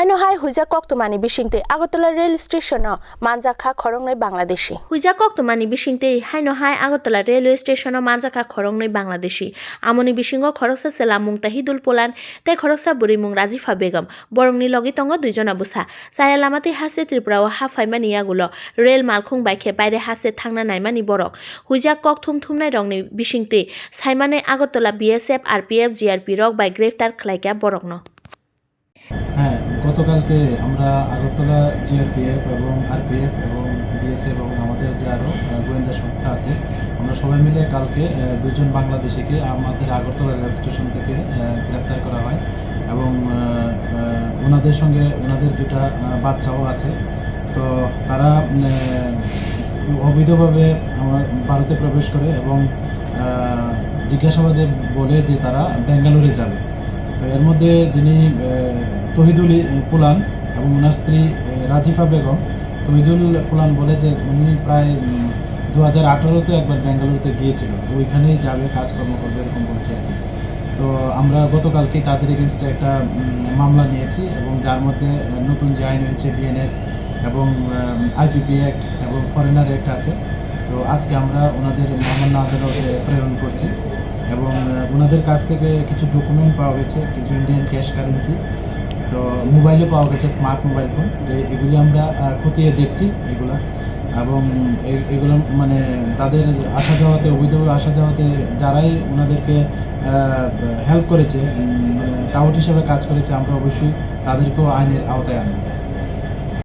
হাইনো হাই হুইজা কক্তমানি বিশিংতে আগরতলা রেল স্টেশন, মানজাখা খরংনাই বাংলাদেশি। হুইজা কক্তমানি বিশিংতে হাইনো হাই আগরতলা রেলওয়ে স্টেশন, মানজাখা খরংনাই বাংলাদেশি। আমনি বিশিঙ্গ খরকসা সেলা মুং তাহিদুল পোলান তাই খরকসা বুড়ি মুং রাজিফা বেগম বরংনি লগি তঙ্গ দুইজনা বুসা সায়া লামাতে হাসে ত্রিপুরাও হা ফাইমানি ইয়াগুলো রেল মালখুং বাইখে বাইরে হাসে থাংনা নাইমানি বরক হুইজা কক থুম থুমনাই রংনি বিশিংতে সাইমানে আগরতলা বিএসএফ আরপিএফ জিআরপি রক বাই গ্রেফতার খালাইকা বরকন হ্যাঁ গতকালকে আমরা আগরতলা জিআরপিএফ এবং আরপিএফ এবং বিএসএফ এবং আমাদের যে আরও গোয়েন্দা সংস্থা আছে, আমরা সবাই মিলে কালকে দুজন বাংলাদেশিকে আমাদের আগরতলা রেল স্টেশন থেকে গ্রেপ্তার করা হয় এবং ওনাদের সঙ্গে ওনাদের দুটা বাচ্চাও আছে। তো তারা অবৈধভাবে আমার ভারতে প্রবেশ করে এবং জিজ্ঞাসাবাদে বলে যে তারা বেঙ্গালুরে যাবে। তো এর মধ্যে যিনি তহিদুল পুলান এবং ওনার স্ত্রী রাজিফা বেগম, তহিদুল পুলান বলে যে উনি প্রায় দু হাজার আঠারোতে একবার বেঙ্গালুরুতে গিয়েছিল। তো ওইখানেই যাবে, কাজকর্ম করবে, এরকম বলছে আর কি। তো আমরা গতকালকে তাদের এগেনস্টে একটা মামলা নিয়েছি এবং যার মধ্যে নতুন যে আইন হয়েছে বিএনএস এবং আইপিপি অ্যাক্ট এবং ফরেনার অ্যাক্ট আছে। তো আজকে আমরা ওনাদের মহামান্য আদালতে প্রেরণ করছি। এবং ওনাদের কাছ থেকে কিছু ডকুমেন্ট পাওয়া গেছে, কিছু ইন্ডিয়ান ক্যাশ কারেন্সি তো মোবাইলও পাওয়া গেছে স্মার্ট মোবাইল ফোন তো এগুলি আমরা খতিয়ে দেখছি এগুলো। এবং এগুলো মানে তাদের আসা যাওয়াতে অবৈধভাবে আসা যাওয়াতে যারাই ওনাদেরকে হেল্প করেছে মানে টাউট হিসেবে কাজ করেছে, আমরা অবশ্যই তাদেরকেও আইনের আওতায় আনব।